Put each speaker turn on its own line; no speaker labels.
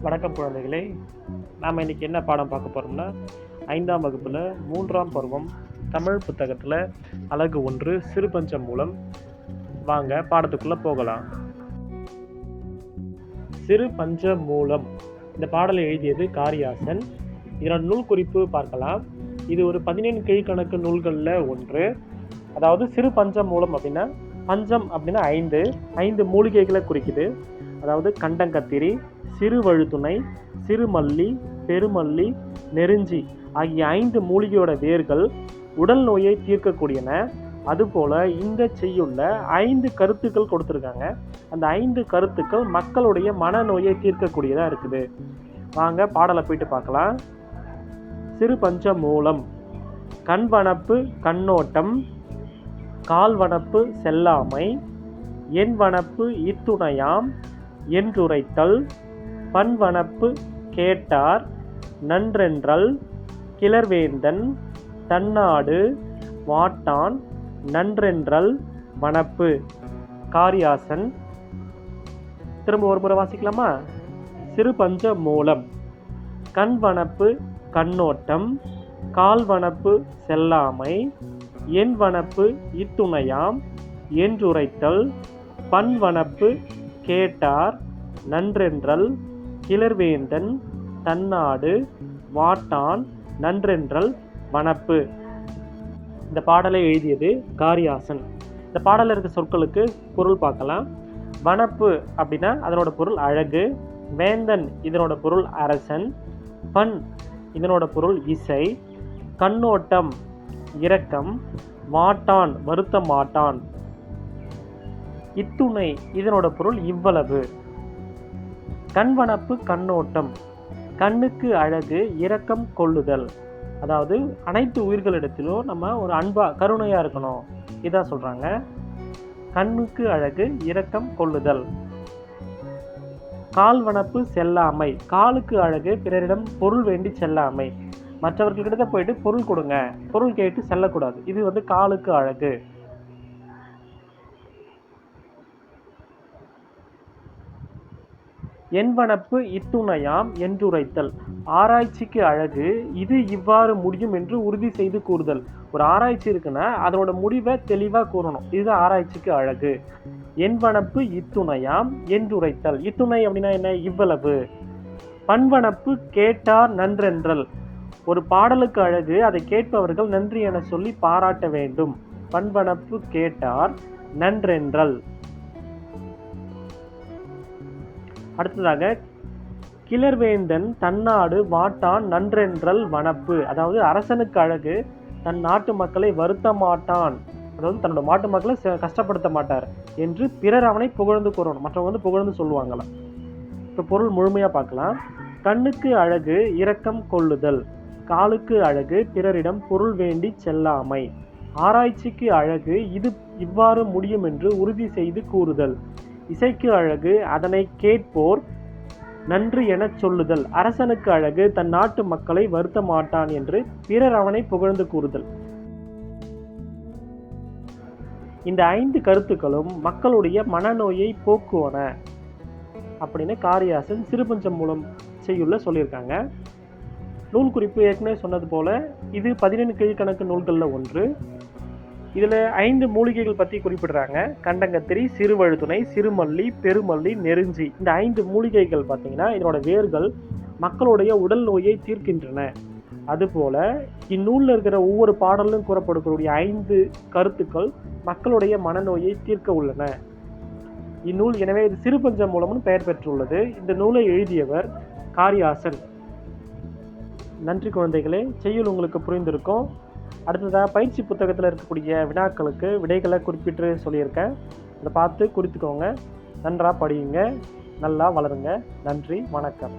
வணக்கம் குழந்தைகளே நாம் இன்றைக்கி என்ன பாடம் பார்க்க போகிறோம்னா ஐந்தாம் வகுப்பில் மூன்றாம் பருவம் தமிழ் புத்தகத்தில் அழகு ஒன்று சிறுபஞ்சம் மூலம் வாங்க பாடத்துக்குள்ளே போகலாம். சிறு பஞ்ச மூலம். இந்த பாடலை எழுதியது காரியாசன். இதனோட நூல் குறிப்பு பார்க்கலாம். இது ஒரு பதினேழு கீழ்கணக்கு நூல்களில் ஒன்று. அதாவது சிறு பஞ்சம் மூலம் அப்படின்னா பஞ்சம் அப்படின்னா ஐந்து ஐந்து மூலிகைகளை குறிக்குது. அதாவது கண்டங்கத்திரி சிறுவழுத்துணை சிறுமல்லி பெருமல்லி நெருஞ்சி ஆகிய ஐந்து மூலிகையோட வேர்கள் உடல் நோயை தீர்க்கக்கூடியன. அதுபோல இந்த செய்யுள்ள ஐந்து கருத்துக்கள் கொடுத்துருக்காங்க. அந்த ஐந்து கருத்துக்கள் மக்களுடைய மனநோயை தீர்க்கக்கூடியதாக இருக்குது. வாங்க பாடலை போயிட்டு பார்க்கலாம். சிறு பஞ்ச மூலம் கண்வனப்பு கண்ணோட்டம் கால்வனப்பு செல்லாமை என் வனப்பு இத்துணையாம் என்றுரைத்தல் பண்வனப்பு கேட்டார் நன்றென்றல் கிளர்வேந்தன் தன்னாடு வாட்டான் நன்றென்றல் வனப்பு. காரியாசன் திரும்ப ஒரு முறை வாசிக்கலாமா? சிறுபஞ்ச மூலம் மூலம் கண்வனப்பு கண்ணோட்டம் கால்வனப்பு செல்லாமை என் வனப்பு இத்துணையாம் என்றுரைத்தல் பன்வனப்பு கேட்டார் நன்றென்றல் கிளர்வேந்தன் தன்னாடு வாட்டான் நன்றென்றல் வனப்பு. இந்த பாடலை எழுதியது காரியாசன். இந்த பாடலில் இருக்க சொற்களுக்கு பொருள் பார்க்கலாம். வனப்பு அப்படின்னா அதனோட பொருள் அழகு வேந்தன் இதனோட பொருள் அரசன் பண் இதனோட பொருள் இசை கண்ணோட்டம் இரக்கம் மாட்டான் வருத்த மாட்டான் இத்துணை இதனோட பொருள் இவ்வளவு. கண்வனப்பு கண்ணோட்டம். கண்ணுக்கு அழகு இரக்கம் கொள்ளுதல். அதாவது அனைத்து உயிர்களிடத்திலும் நம்ம ஒரு அன்பா கருணையா இருக்கணும். இதான் சொல்றாங்க. கண்ணுக்கு அழகு இரக்கம் கொள்ளுதல். கால்வனப்பு செல்லாமை. காலுக்கு அழகு பிறரிடம் பொருள் வேண்டி செல்லாமை. மற்றவர்கள்கிட்ட போயிட்டு பொருள் கொடுங்க. பொருள் கேட்டு செல்லக்கூடாது. இது வந்து காலுக்கு அழகு. என்பனப்பு இத்துணையாம் என்றுரைத்தல். ஆராய்ச்சிக்கு அழகு. இது இவ்வாறு முடியும் என்று உறுதி செய்து கூறுதல். ஒரு ஆராய்ச்சி இருக்குன்னா அதனோட முடிவை தெளிவாக கூறணும். இது ஆராய்ச்சிக்கு அழகு. என்பனப்பு இத்துணையாம் என்றுரைத்தல். இத்துணை அப்படின்னா என்ன? இவ்வளவு. பண்பனப்பு கேட்டார் நன்றென்றல். ஒரு பாடலுக்கு அழகு அதை கேட்பவர்கள் நன்றி என சொல்லி பாராட்ட வேண்டும். பண்பனப்பு கேட்டார் நன்றென்றல். அடுத்ததாக கிளர்வேந்தன் தன்னாடு மாட்டான் நன்றென்றல் வனப்பு. அதாவது அரசனுக்கு அழகு தன் நாட்டு மக்களை வருத்த மாட்டான். அதாவது தன்னோட நாட்டு மக்களை ச- கஷ்டப்படுத்த மாட்டார் என்று பிறர் அவனை புகழ்ந்து கூறணும். மற்றவங்க வந்து புகழ்ந்து சொல்லுவாங்களாம். இப்போ பொருள் முழுமையாக பார்க்கலாம். கண்ணுக்கு அழகு இரக்கம் கொள்ளுதல். காலுக்கு அழகு பிறரிடம் பொருள் வேண்டி செல்லாமை. ஆராய்ச்சிக்கு அழகு இது இவ்வாறு முடியும் என்று உறுதி செய்து கூறுதல். இசைக்கு அழகு அதனை கேட்போர் நன்று எனச் சொல்லுதல். அரசனுக்கு அழகு தன் நாட்டு மக்களை வருத்த மாட்டான் என்று பிறர் அவனை புகழ்ந்து கூறுதல். இந்த ஐந்து கருத்துக்களும் மக்களுடைய மனநோயை போக்குவன. அப்படின்னு காரியாசன் சிறுபஞ்சம் மூலம் செய்யுள்ள சொல்லியிருக்காங்க. நூல் குறிப்பு ஏற்கனவே சொன்னது போல இது பதினெண்டு கீழ்கணக்கு நூல்களில் ஒன்று. இதில் ஐந்து மூலிகைகள் பற்றி குறிப்பிடுறாங்க. கண்டங்கத்திரி சிறுவழுத்துணை சிறுமல்லி பெருமல்லி நெருஞ்சி. இந்த ஐந்து மூலிகைகள் பார்த்திங்கன்னா இதனோட வேர்கள் மக்களுடைய உடல் நோயை தீர்க்கின்றன. அதுபோல இந்நூலில் இருக்கிற ஒவ்வொரு பாடலும் கூறப்படக்கூடிய ஐந்து கருத்துக்கள் மக்களுடைய மனநோயை தீர்க்க உள்ளன. இந்நூல் எனவே இது சிறுபஞ்சம் மூலமும் பெயர் பெற்றுள்ளது. இந்த நூலை எழுதியவர் காரியாசன். நன்றி குழந்தைகளே செய்யுள் உங்களுக்கு புரிந்திருக்கும். அடுத்ததாக பயிற்சி புத்தகத்தில் இருக்கக்கூடிய வினாக்களுக்கு விடைகளை குறிப்பிட்டு சொல்லியிருக்கேன். அதை பார்த்து குறித்துக்கோங்க. நன்றாக படியுங்க. நல்லா வளருங்க. நன்றி வணக்கம்.